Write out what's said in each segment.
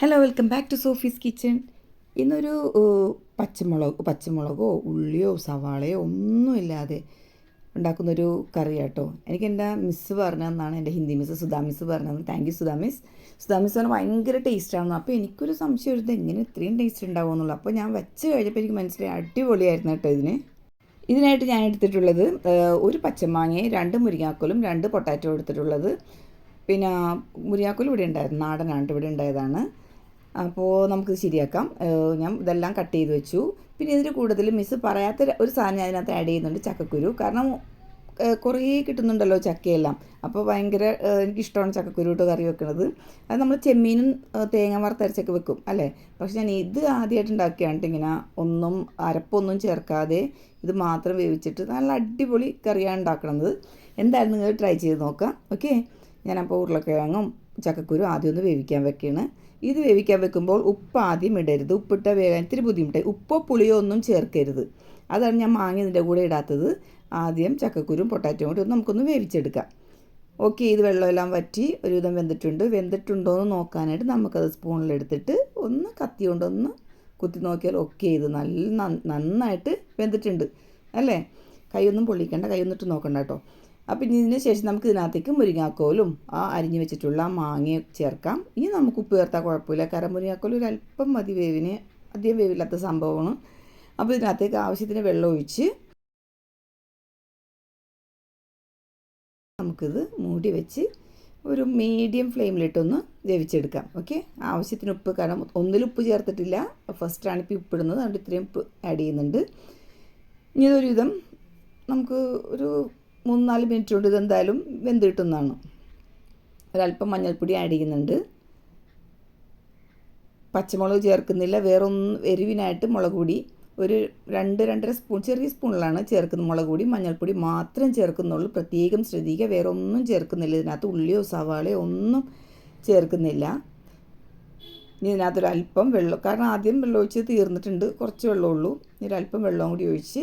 Hello welcome back to Sophie's kitchen ഇന്നൊരു പച്ചമുളക് പച്ചമുളകോ ഉള്ളിയോ സവാളയോ ഒന്നുമില്ലാതെ ഉണ്ടാക്കുന്നൊരു കറി കേട്ടോ എനിക്ക് എന്റെ മിസ്സ് പറഞ്ഞതെന്നാണ് എന്റെ ഹിന്ദി മിസ് സുധാ മിസ് പറഞ്ഞത് thank you Sudha miss Sudha miss പറഞ്ഞാൽ ഭയങ്കര ടേസ്റ്റാണെന്ന് അപ്പോൾ എനിക്കൊരു സംശയം വരുന്നത് എങ്ങനെ ഇത്രയും ടേസ്റ്റ് ഉണ്ടാവുമെന്നുള്ളൂ അപ്പോൾ ഞാൻ വെച്ച് കഴിഞ്ഞപ്പോൾ എനിക്ക് മനസ്സിലായി അടിപൊളിയായിരുന്നു കേട്ടോ ഇതിന്. ഇതിനായിട്ട് ഞാൻ എടുത്തിട്ടുള്ളത് ഒരു പച്ചമാങ്ങയും രണ്ട് മുരിങ്ങാക്കോലും രണ്ട് പൊട്ടാറ്റോ എടുത്തിട്ടുള്ളത്. പിന്നെ മുരിങ്ങാക്കോൽ ഇവിടെ ഉണ്ടായിരുന്നു നാടനാണ്ട് ഇവിടെ ഉണ്ടായതാണ്. അപ്പോൾ നമുക്ക് ശരിയാക്കാം. ഞാൻ ഇതെല്ലാം കട്ട് ചെയ്ത് വെച്ചു. പിന്നെ ഇതിന് കൂടുതൽ മിസ്സ് പറയാത്ത ഒരു സാധനം ഞാൻ അതിനകത്ത് ആഡ് ചെയ്യുന്നുണ്ട് ചക്കക്കുരു. കാരണം കുറേ കിട്ടുന്നുണ്ടല്ലോ ചക്കയെല്ലാം. അപ്പോൾ ഭയങ്കര എനിക്കിഷ്ടമാണ് ചക്കക്കുരു ഇട്ട് കറി വെക്കുന്നത് അത് നമ്മൾ ചെമ്മീനും തേങ്ങ വറുത്തരച്ചൊക്കെ വെക്കും അല്ലേ? പക്ഷെ ഞാൻ ഇത് ആദ്യമായിട്ട് ഉണ്ടാക്കിയാണ് ഇങ്ങനെ ഒന്നും അരപ്പൊന്നും ചേർക്കാതെ ഇത് മാത്രം വേവിച്ചിട്ട് നല്ല അടിപൊളി കറിയാണ് ഉണ്ടാക്കുന്നത് എന്തായാലും നിങ്ങൾ ട്രൈ ചെയ്ത് നോക്കാം ഓക്കെ ഞാനപ്പോൾ ഉരുളക്കിഴങ്ങും ചക്കക്കുരു ആദ്യം ഒന്ന് വേവിക്കാൻ വെക്കുകയാണ് ഇത് വേവിക്കാൻ വെക്കുമ്പോൾ ഉപ്പ് ആദ്യം ഇടരുത്. ഉപ്പിട്ട വേകാൻ ഇത്തിരി ബുദ്ധിമുട്ടായി. ഉപ്പോ പുളിയോ ഒന്നും ചേർക്കരുത്. അതാണ് ഞാൻ മാങ്ങ ഇതിന്റെ കൂടെ ഇടാത്തത്. ആദ്യം ചക്കക്കുരും പൊട്ടാറ്റോ കൂടി ഒന്ന് നമുക്കൊന്ന് വേവിച്ചെടുക്കാം. ഓക്കെ ഇത് വെള്ളമെല്ലാം വറ്റി ഒരുവിധം വെന്തിട്ടുണ്ട്. വെന്തിട്ടുണ്ടോ എന്ന് നോക്കാനായിട്ട് നമുക്കത് സ്പൂണിലെടുത്തിട്ട് ഒന്ന് കത്തി കൊണ്ടൊന്ന് കുത്തി നോക്കിയാൽ ഓക്കെ ഇത് നല്ല നന്നായിട്ട് വെന്തിട്ടുണ്ട്. അല്ലേ? കൈയൊന്നും പൊള്ളിക്കണ്ട. കൈയൊന്നിട്ട് നോക്കണ്ട കേട്ടോ. അപ്പം ഇനി ഇതിന് ശേഷം നമുക്ക് ഇതിനകത്തേക്ക് മുരിങ്ങാക്കോലും ആ അരിഞ്ഞു വെച്ചിട്ടുള്ള മാങ്ങയും ചേർക്കാം. ഇനി നമുക്ക് ഉപ്പ് ചേർത്താൽ കുഴപ്പമില്ല. കാരണം മുരിങ്ങാക്കോൽ ഒരു അല്പം മതി വേവിന്. അധികം വേവില്ലാത്ത സംഭവമാണ്. അപ്പോൾ ഇതിനകത്തേക്ക് ആവശ്യത്തിന് വെള്ളം ഒഴിച്ച് നമുക്കിത് മൂടി വെച്ച് ഒരു മീഡിയം ഫ്ലെയിമിലിട്ടൊന്ന് വേവിച്ചെടുക്കാം. ഓക്കെ? ആവശ്യത്തിന് ഉപ്പ് കാരണം ഒന്നിൽ ഉപ്പ് ചേർത്തിട്ടില്ല. ഫസ്റ്റാണ് ഇപ്പോൾ ഉപ്പിടുന്നത്. അതുകൊണ്ട് ഇത്രയും ഉപ്പ് ആഡ് ചെയ്യുന്നുണ്ട്. ഇനി ഇതൊരു വിധം നമുക്ക് ഒരു മൂന്ന് നാല് മിനിറ്റ് കൊണ്ട് ഇതെന്തായാലും വെന്ത് കിട്ടുന്നതാണ്. ഒരല്പം മഞ്ഞൾപ്പൊടി ആഡ് ചെയ്യുന്നുണ്ട്. പച്ചമുളക് ചേർക്കുന്നില്ല. വേറൊന്നും എരിവിനായിട്ട് മുളക് പൊടി ഒരു രണ്ട് രണ്ടര സ്പൂൺ ചെറിയ സ്പൂണിലാണ് ചേർക്കുന്നത് മുളക് പൊടി. മഞ്ഞൾപ്പൊടി മാത്രം ചേർക്കുന്നുള്ളൂ. പ്രത്യേകം ശ്രദ്ധിക്കുക. വേറെ ഒന്നും ചേർക്കുന്നില്ല. ഇതിനകത്ത് ഉള്ളിയോ സവാളയോ ഒന്നും ചേർക്കുന്നില്ല. ഇനി ഇതിനകത്തൊരല്പം വെള്ളം കാരണം ആദ്യം വെള്ളം ഒഴിച്ച് തീർന്നിട്ടുണ്ട്. കുറച്ച് വെള്ളമുള്ളൂ ഇനി ഒരല്പം വെള്ളം കൂടി ഒഴിച്ച്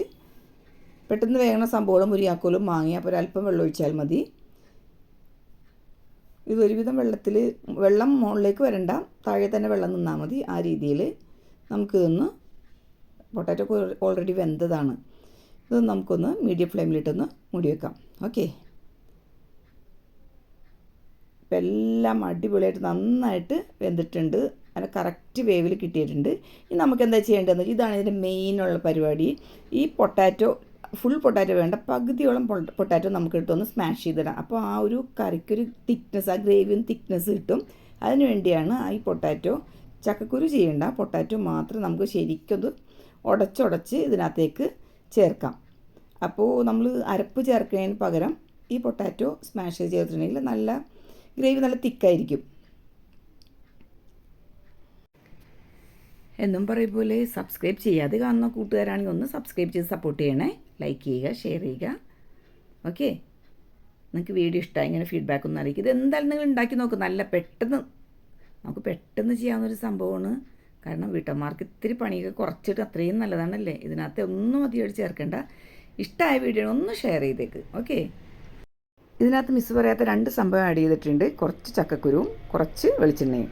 പെട്ടെന്ന് വേഗണ സംഭവം മുരിയാക്കോലും വാങ്ങി അപ്പോൾ ഒരല്പം വെള്ളം ഒഴിച്ചാൽ മതി. ഇത് ഒരുവിധം വെള്ളത്തിൽ വെള്ളം മുകളിലേക്ക് വരണ്ട താഴെ തന്നെ വെള്ളം നിന്നാൽ മതി ആ രീതിയിൽ. നമുക്കിതൊന്ന് പൊട്ടാറ്റോ ഓൾറെഡി വെന്തതാണ്. ഇത് നമുക്കൊന്ന് മീഡിയം ഫ്ലെയിമിലിട്ടൊന്ന് മൂടി വെക്കാം. ഓക്കെ ഇപ്പം എല്ലാം അടിപൊളിയായിട്ട് നന്നായിട്ട് വെന്തിട്ടുണ്ട്. അങ്ങനെ കറക്റ്റ് വേവിൽ കിട്ടിയിട്ടുണ്ട്. ഇനി നമുക്ക് എന്താ ചെയ്യേണ്ടതെന്ന് ഇതാണ് ഇതിന്റെ മെയിനുള്ള പരിപാടി. ഈ പൊട്ടാറ്റോ ഫുൾ പൊട്ടാറ്റോ വേണ്ട പകുതിയോളം പൊട്ടാറ്റോ നമുക്ക് എടുത്തൊന്ന് സ്മാഷ് ചെയ്തിടാം. അപ്പോൾ ആ ഒരു കറിക്കൊരു തിക്നെസ് ആ ഗ്രേവിയും തിക്നെസ് കിട്ടും. അതിന് വേണ്ടിയാണ് ആ ഈ പൊട്ടാറ്റോ ചക്കക്കുരു ചെയ്യേണ്ട. പൊട്ടാറ്റോ മാത്രം നമുക്ക് ശരിക്കും ഉടച്ചുടച്ച് ഇതിനകത്തേക്ക് ചേർക്കാം. അപ്പോൾ നമ്മൾ അരപ്പ് ചേർക്കുന്നതിന് പകരം ഈ പൊട്ടാറ്റോ സ്മാഷ് ചെയ്ത് ചേർത്തിട്ടുണ്ടെങ്കിൽ നല്ല ഗ്രേവി നല്ല തിക്കായിരിക്കും എന്നും പറയും പോലെ സബ്സ്ക്രൈബ് ചെയ്യാതെ കാണുന്ന കൂട്ടുകാരാണെങ്കിൽ ഒന്ന് സബ്സ്ക്രൈബ് ചെയ്ത് സപ്പോർട്ട് ചെയ്യണേ. ലൈക്ക് ചെയ്യുക ഷെയർ ചെയ്യുക. ഓക്കെ നിങ്ങൾക്ക് വീഡിയോ ഇഷ്ടമായി ഇങ്ങനെ ഫീഡ്ബാക്ക് ഒന്നും അറിയിക്കുക ഇത് എന്തായാലും നിങ്ങൾ ഉണ്ടാക്കി നോക്കും. നല്ല പെട്ടെന്ന് നമുക്ക് പെട്ടെന്ന് ചെയ്യാവുന്നൊരു സംഭവമാണ്. കാരണം വീട്ടമ്മമാർക്ക് ഇത്തിരി പണിയൊക്കെ കുറച്ചിട്ട് അത്രയും നല്ലതാണല്ലേ? ഇതിനകത്ത് ഒന്നും അധികം ചേർക്കേണ്ട. ഇഷ്ടമായ വീഡിയോ ഒന്ന് ഷെയർ ചെയ്തേക്ക്. ഓക്കെ ഇതിനകത്ത് മിസ് പറയാത്ത രണ്ട് സംഭവം ആഡ് ചെയ്തിട്ടുണ്ട്. കുറച്ച് ചക്കക്കുരുവും കുറച്ച് വെളിച്ചെണ്ണയും.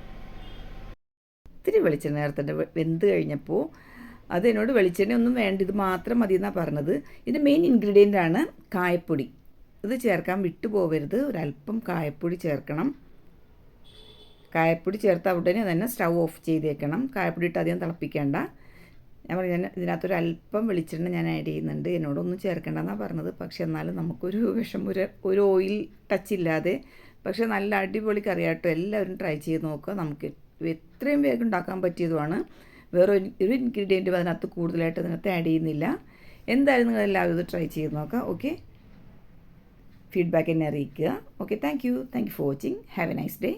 ഇത്തിരി വെളിച്ചെണ്ണ നേരത്തെ വെന്ത് കഴിഞ്ഞപ്പോൾ അത് എന്നോട് വെളിച്ചെണ്ണ ഒന്നും വേണ്ട ഇത് മാത്രം മതി എന്നാണ് പറഞ്ഞത്. ഇത് മെയിൻ ഇൻഗ്രീഡിയന്റ് ആണ് കായപ്പൊടി. ഇത് ചേർക്കാൻ വിട്ടു പോകരുത് ഒരല്പം കായപ്പൊടി ചേർക്കണം. കായപ്പൊടി ചേർത്ത ഉടനെ തന്നെ സ്റ്റൗ ഓഫ് ചെയ്തേക്കണം. കായപ്പൊടി ഇട്ട് അധികം തിളപ്പിക്കേണ്ട. ഞാൻ പറഞ്ഞു ഇതിനകത്തൊരു അല്പം വെളിച്ചെണ്ണ ഞാൻ ആഡ് ചെയ്യുന്നുണ്ട്. എന്നോടൊന്നും ചേർക്കേണ്ടെന്നാണ് പറഞ്ഞത്. പക്ഷെ എന്നാലും നമുക്കൊരു വിഷം ഒരു ഒരു ഓയിൽ ടച്ച് ഇല്ലാതെ. പക്ഷേ നല്ല അടിപൊളി കറിയാട്ടോ. എല്ലാവരും ട്രൈ ചെയ്ത് നോക്കുക. നമുക്ക് എത്രയും വേഗം ഉണ്ടാക്കാൻ പറ്റിയതുമാണ്. വേറെ ഒരു ഇൻഗ്രീഡിയന്റും അതിനകത്ത് കൂടുതലായിട്ട് അതിനകത്ത് ആഡ് ചെയ്യുന്നില്ല. എന്തായാലും നിങ്ങൾ എല്ലാവരും ഇത് ട്രൈ ചെയ്ത് നോക്കുക ഓക്കെ ഫീഡ്ബാക്ക് എന്നെ അറിയിക്കുക. Okay thank you thank you for watching have a nice day